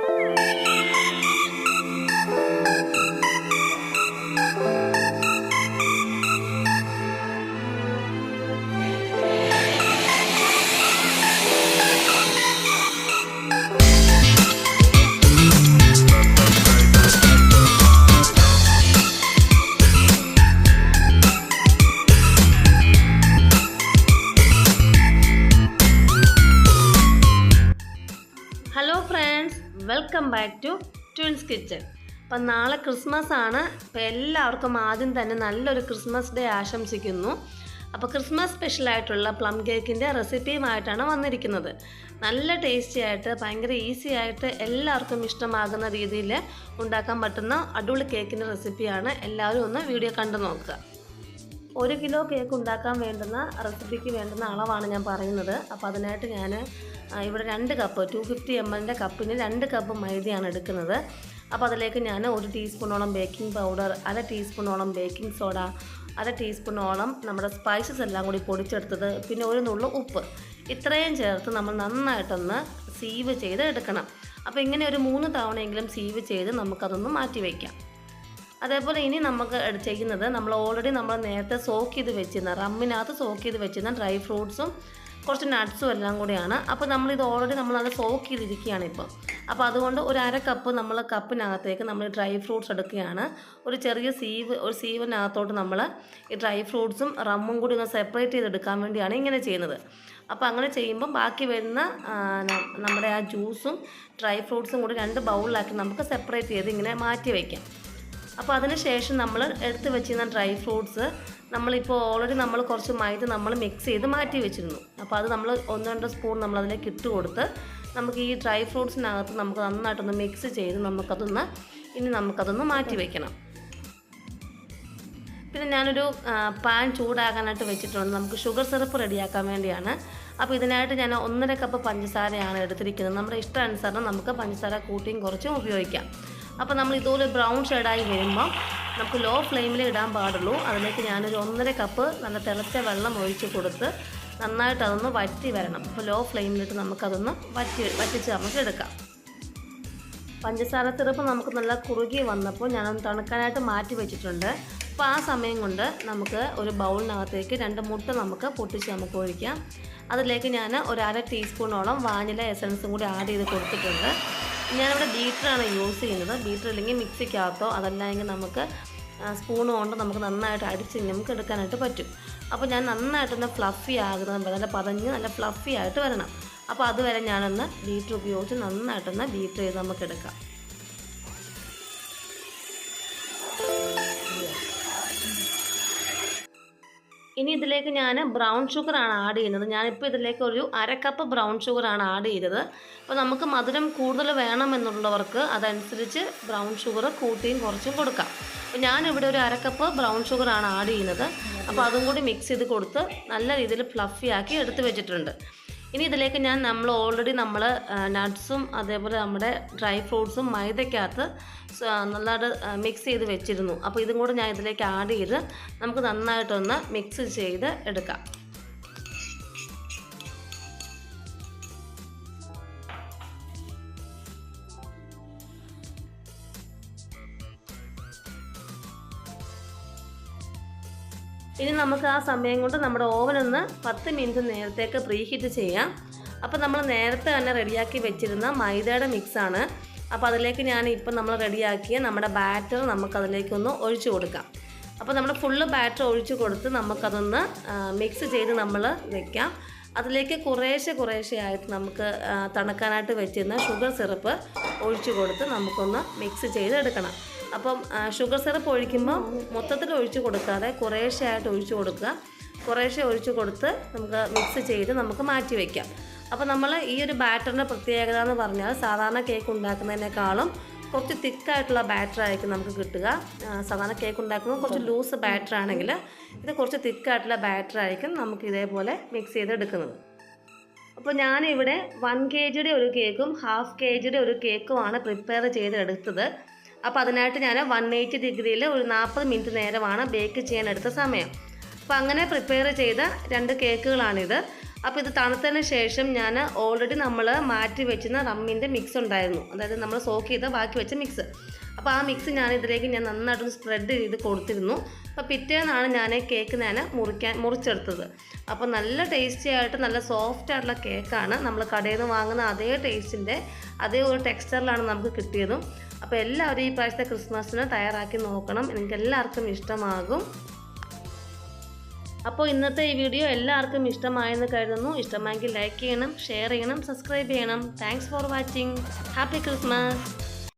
Música back to twins kitchen അപ്പം നാളെ Christmas ആണ്. അപ്പോൾ എല്ലാവർക്കും ആദ്യം തന്നെ നല്ലൊരു ക്രിസ്മസ് ഡേ ആശംസിക്കുന്നു. അപ്പോൾ ക്രിസ്മസ് സ്പെഷ്യലായിട്ടുള്ള പ്ലം കേക്കിന്റെ റെസിപ്പിയുമായിട്ടാണ് വന്നിരിക്കുന്നത്. നല്ല ടേസ്റ്റി ആയിട്ട് ഭയങ്കര ഈസി ആയിട്ട് എല്ലാവർക്കും ഇഷ്ടമാകുന്ന രീതിയിൽ ഉണ്ടാക്കാൻ പറ്റുന്ന അടിപൊളി കേക്കിന്റെ റെസിപ്പിയാണ് എല്ലാവരും ഒന്ന് വീഡിയോ കണ്ടു നോക്കുക. ഒരു കിലോ കേക്ക് ഉണ്ടാക്കാൻ വേണ്ടുന്ന റെസിപ്പിക്ക് വേണ്ടുന്ന അളവാണ് ഞാൻ പറയുന്നത്. അപ്പോൾ അതിനായിട്ട് ഞാൻ ഇവിടെ രണ്ട് കപ്പ് ടു ഫിഫ്റ്റി എം എല്ലിന്റെ കപ്പിന് രണ്ട് കപ്പ് മൈദയാണ് എടുക്കുന്നത്. അപ്പോൾ അതിലേക്ക് ഞാൻ ഒരു ടീസ്പൂണോളം ബേക്കിംഗ് പൗഡർ അര ടീസ്പൂണോളം ബേക്കിംഗ് സോഡ അര ടീസ്പൂണോളം നമ്മുടെ സ്പൈസസ് എല്ലാം കൂടി പൊടിച്ചെടുത്തത് പിന്നെ ഒരു നുള്ളു ഉപ്പ്. ഇത്രയും ചേർത്ത് നമ്മൾ നന്നായിട്ടൊന്ന് സീവ് ചെയ്ത് എടുക്കണം. അപ്പോൾ ഇങ്ങനെ ഒരു മൂന്ന് തവണയെങ്കിലും സീവ് ചെയ്ത് നമുക്കതൊന്ന് മാറ്റി വയ്ക്കാം അതേപോലെ ഇനി നമുക്ക് ചെയ്യുന്നത് നമ്മൾ ഓൾറെഡി നമ്മൾ നേരത്തെ സോക്ക് ചെയ്ത് വെച്ചിരുന്ന റമ്മിനകത്ത് സോക്ക് ചെയ്ത് വെച്ചിരുന്ന ഡ്രൈ ഫ്രൂട്ട്സും കുറച്ച് നട്ട്സും എല്ലാം കൂടിയാണ്. അപ്പോൾ നമ്മളിത് ഓൾറെഡി നമ്മൾ നല്ല സോക്ക് ചെയ്തിരിക്കുകയാണ് ഇപ്പം. അപ്പോൾ അതുകൊണ്ട് ഒരു അര കപ്പ് നമ്മൾ കപ്പിനകത്തേക്ക് നമ്മൾ ഡ്രൈ ഫ്രൂട്ട്സ് എടുക്കുകയാണ്. ഒരു ചെറിയ സീവ് ഒരു സീവിനകത്തോട്ട് നമ്മൾ ഈ ഡ്രൈ ഫ്രൂട്ട്സും റമ്മും കൂടി ഒന്ന് സെപ്പറേറ്റ് ചെയ്തെടുക്കാൻ വേണ്ടിയാണ് ഇങ്ങനെ ചെയ്യുന്നത്. അപ്പോൾ അങ്ങനെ ചെയ്യുമ്പം ബാക്കി വരുന്ന നമ്മുടെ ആ ജ്യൂസും ഡ്രൈ ഫ്രൂട്ട്സും കൂടി രണ്ട് ബൗളിലാക്കി നമുക്ക് സെപ്പറേറ്റ് ചെയ്ത് ഇങ്ങനെ മാറ്റി വയ്ക്കാം. അപ്പോൾ അതിന് ശേഷം നമ്മൾ എടുത്ത് വെച്ചിരുന്ന ഡ്രൈ ഫ്രൂട്ട്സ് നമ്മളിപ്പോൾ ഓൾറെഡി നമ്മൾ കുറച്ച് മൈദ നമ്മൾ മിക്സ് ചെയ്ത് മാറ്റി വെച്ചിരുന്നു. അപ്പോൾ അത് നമ്മൾ ഒന്ന് രണ്ട് സ്പൂൺ നമ്മൾ അതിലേക്ക് ഇട്ട് കൊടുത്ത് നമുക്ക് ഈ ഡ്രൈ ഫ്രൂട്ട്സിനകത്ത് നമുക്ക് നന്നായിട്ടൊന്ന് മിക്സ് ചെയ്ത് നമുക്കതൊന്ന് ഇനി നമുക്കതൊന്ന് മാറ്റി വയ്ക്കണം പിന്നെ ഞാനൊരു പാൻ ചൂടാകാനായിട്ട് വെച്ചിട്ടുണ്ട്. നമുക്ക് ഷുഗർ സിറപ്പ് റെഡിയാക്കാൻ വേണ്ടിയാണ്. അപ്പോൾ ഇതിനായിട്ട് ഞാൻ ഒന്നര കപ്പ് പഞ്ചസാരയാണ് എടുത്തിരിക്കുന്നത്. നമ്മുടെ ഇഷ്ടാനുസരണം നമുക്ക് പഞ്ചസാര കൂട്ടിയും കുറച്ചും ഉപയോഗിക്കാം. അപ്പോൾ നമ്മൾ ഇതുപോലെ ബ്രൗൺ ഷെയ്ഡായി വരുമ്പോൾ നമുക്ക് ലോ ഫ്ലെയിമിൽ ഇടാൻ പാടുള്ളൂ. അതിലേക്ക് ഞാനൊരു ഒന്നര കപ്പ് നല്ല തിളച്ച വെള്ളം ഒഴിച്ച് കൊടുത്ത് നന്നായിട്ട് അതൊന്ന് വറ്റി വരണം. അപ്പോൾ ലോ ഫ്ലെയിമിലിട്ട് നമുക്കതൊന്ന് വറ്റി വറ്റിച്ച് നമുക്ക് എടുക്കാം. പഞ്ചസാര സിറപ്പ് നമുക്ക് നല്ല കുറുകി വന്നപ്പോൾ ഞാനൊന്ന് തണുക്കാനായിട്ട് മാറ്റി വെച്ചിട്ടുണ്ട്. അപ്പോൾ ആ സമയം കൊണ്ട് നമുക്ക് ഒരു ബൗളിനകത്തേക്ക് രണ്ട് മുട്ട നമുക്ക് പൊട്ടിച്ച് നമുക്ക് ഒഴിക്കാം. അതിലേക്ക് ഞാൻ ഒരു അര ടീസ്പൂണോളം വാനില എസൻസും കൂടി ആഡ് ചെയ്ത് കൊടുത്തിട്ടുണ്ട്. ഞാനിവിടെ ബീറ്ററാണ് യൂസ് ചെയ്യുന്നത്. ബീറ്റർ ഇല്ലെങ്കിൽ മിക്സിക്കകത്തോ അതല്ലെങ്കിൽ നമുക്ക് സ്പൂൺ കൊണ്ട് നമുക്ക് നന്നായിട്ട് അടിച്ച് നമുക്ക് എടുക്കാനായിട്ട് പറ്റും. അപ്പോൾ ഞാൻ നന്നായിട്ടൊന്ന് ഫ്ലഫി ആകുന്നത് വരെ നല്ല പതഞ്ഞ് നല്ല ഫ്ലഫി ആയിട്ട് വരണം. അപ്പോൾ അതുവരെ ഞാനൊന്ന് ബീറ്റർ ഉപയോഗിച്ച് നന്നായിട്ടൊന്ന് ബീറ്റർ ചെയ്ത് നമുക്ക് എടുക്കാം ഇനി ഇതിലേക്ക് ഞാൻ ബ്രൗൺ ഷുഗറാണ് ആഡ് ചെയ്യുന്നത്. ഞാനിപ്പോൾ ഇതിലേക്ക് ഒരു അര കപ്പ് ബ്രൗൺ ഷുഗറാണ് ആഡ് ചെയ്തത്. അപ്പോൾ നമുക്ക് മധുരം കൂടുതൽ വേണമെന്നുള്ളവർക്ക് അതനുസരിച്ച് ബ്രൗൺ ഷുഗർ കൂട്ടിയും കുറച്ചും കൊടുക്കാം. അപ്പോൾ ഞാനിവിടെ ഒരു അര കപ്പ് ബ്രൗൺ ഷുഗറാണ് ആഡ് ചെയ്യുന്നത്. അപ്പോൾ അതും കൂടി മിക്സ് ചെയ്ത് കൊടുത്ത് നല്ല രീതിയിൽ ഫ്ലഫി ആക്കി എടുത്ത് വെച്ചിട്ടുണ്ട്. ഇനി ഇതിലേക്ക് ഞാൻ നമ്മൾ ഓൾറെഡി നമ്മൾ നട്ട്സും അതേപോലെ നമ്മുടെ ഡ്രൈ ഫ്രൂട്ട്സും മൈദയ്ക്കകത്ത് നന്നായിട്ട് മിക്സ് ചെയ്ത് വെച്ചിരുന്നു. അപ്പോൾ ഇതും കൂടെ ഞാൻ ഇതിലേക്ക് ആഡ് ചെയ്ത് നമുക്ക് നന്നായിട്ടൊന്ന് മിക്സ് ചെയ്ത് എടുക്കാം. ഇനി നമുക്ക് ആ സമയം കൊണ്ട് നമ്മുടെ ഓവൻ ഒന്ന് പത്ത് മിനിറ്റ് നേരത്തേക്ക് പ്രീഹീറ്റ് ചെയ്യാം. അപ്പോൾ നമ്മൾ നേരത്തെ തന്നെ റെഡിയാക്കി വെച്ചിരുന്ന മൈദയുടെ മിക്സാണ് അപ്പോൾ അതിലേക്ക് ഞാൻ ഇപ്പം നമ്മൾ റെഡിയാക്കിയ നമ്മുടെ ബാറ്റർ നമുക്കതിലേക്കൊന്ന് ഒഴിച്ചു കൊടുക്കാം. അപ്പോൾ നമ്മൾ ഫുള്ള് ബാറ്റർ ഒഴിച്ചു കൊടുത്ത് നമുക്കതൊന്ന് മിക്സ് ചെയ്ത് നമ്മൾ വെക്കാം. അതിലേക്ക് കുറേശ്ശെ കുറേശ്ശെ ആയിട്ട് നമുക്ക് തണുക്കാനായിട്ട് വെച്ചിരുന്ന ഷുഗർ സിറപ്പ് ഒഴിച്ചു കൊടുത്ത് നമുക്കൊന്ന് മിക്സ് ചെയ്ത് എടുക്കണം അപ്പം ഷുഗർ സിറപ്പ് ഒഴിക്കുമ്പോൾ മൊത്തത്തിൽ ഒഴിച്ചു കൊടുക്കാതെ കുറേശ്ശെ ആയിട്ട് ഒഴിച്ചു കൊടുക്കുക. കുറേശ്ശെ ഒഴിച്ചു കൊടുത്ത് നമുക്ക് മിക്സ് ചെയ്ത് നമുക്ക് മാറ്റി വയ്ക്കാം അപ്പോൾ നമ്മൾ ഈ ഒരു ബാറ്ററിന്റെ പ്രത്യേകത എന്ന് പറഞ്ഞാൽ സാധാരണ കേക്ക് ഉണ്ടാക്കുന്നതിനേക്കാളും കുറച്ച് തിക്കായിട്ടുള്ള ബാറ്റർ ആയിരിക്കും നമുക്ക് കിട്ടുക. സാധാരണ കേക്ക് ഉണ്ടാക്കുമ്പോൾ കുറച്ച് ലൂസ് ബാറ്റർ ആണെങ്കിൽ ഇത് കുറച്ച് തിക്കായിട്ടുള്ള ബാറ്റർ ആയിരിക്കും നമുക്ക് ഇതേപോലെ മിക്സ് ചെയ്തെടുക്കുന്നത്. അപ്പോൾ ഞാനിവിടെ വൺ കെ ജിയുടെ ഒരു കേക്കും ഹാഫ് കെ ജിയുടെ ഒരു കേക്കുമാണ് പ്രിപ്പയർ ചെയ്തെടുത്തത്. അപ്പോൾ അതിനായിട്ട് ഞാൻ വൺ എയ്റ്റി ഡിഗ്രിയിൽ ഒരു നാൽപ്പത് മിനിറ്റ് നേരമാണ് ബേക്ക് ചെയ്യാൻ എടുത്ത സമയം. അപ്പോൾ അങ്ങനെ പ്രിപ്പയർ ചെയ്ത രണ്ട് കേക്കുകളാണിത് അപ്പോൾ ഇത് തണുത്തതിന് ശേഷം ഞാൻ ഓൾറെഡി നമ്മൾ മാറ്റി വെച്ചിരുന്ന റമ്മിന്റെ മിക്സ് ഉണ്ടായിരുന്നു. അതായത് നമ്മൾ സോക്ക് ചെയ്ത ബാക്കി വെച്ച മിക്സ് അപ്പോൾ ആ മിക്സ് ഞാൻ ഇതിലേക്ക് ഞാൻ നന്നായിട്ടൊന്ന് സ്പ്രെഡ് ചെയ്ത് കൊടുത്തിരുന്നു. അപ്പോൾ പിറ്റേന്നാണ് ഞാൻ കേക്ക് ഞാൻ മുറിക്കാൻ മുറിച്ചെടുത്തത്. അപ്പോൾ നല്ല ടേസ്റ്റി ആയിട്ട് നല്ല സോഫ്റ്റ് ആയിട്ടുള്ള കേക്കാണ് നമ്മൾ കടയിൽ നിന്ന് വാങ്ങുന്ന അതേ ടേസ്റ്റിന്റെ അതേ ഒരു ടെക്സ്ചറിലാണ് നമുക്ക് കിട്ടിയതും. അപ്പോൾ എല്ലാവരും ഈ പ്രാവശ്യത്തെ ക്രിസ്മസിന് തയ്യാറാക്കി നോക്കണം. എനിക്ക് എല്ലാവർക്കും ഇഷ്ടമാകും. അപ്പോൾ ഇന്നത്തെ ഈ വീഡിയോ എല്ലാവർക്കും ഇഷ്ടമായെന്ന് കരുതുന്നു. ഇഷ്ടമായെങ്കിൽ ലൈക്ക് ചെയ്യണം ഷെയർ ചെയ്യണം സബ്സ്ക്രൈബ് ചെയ്യണം. Thanks for watching happy Christmas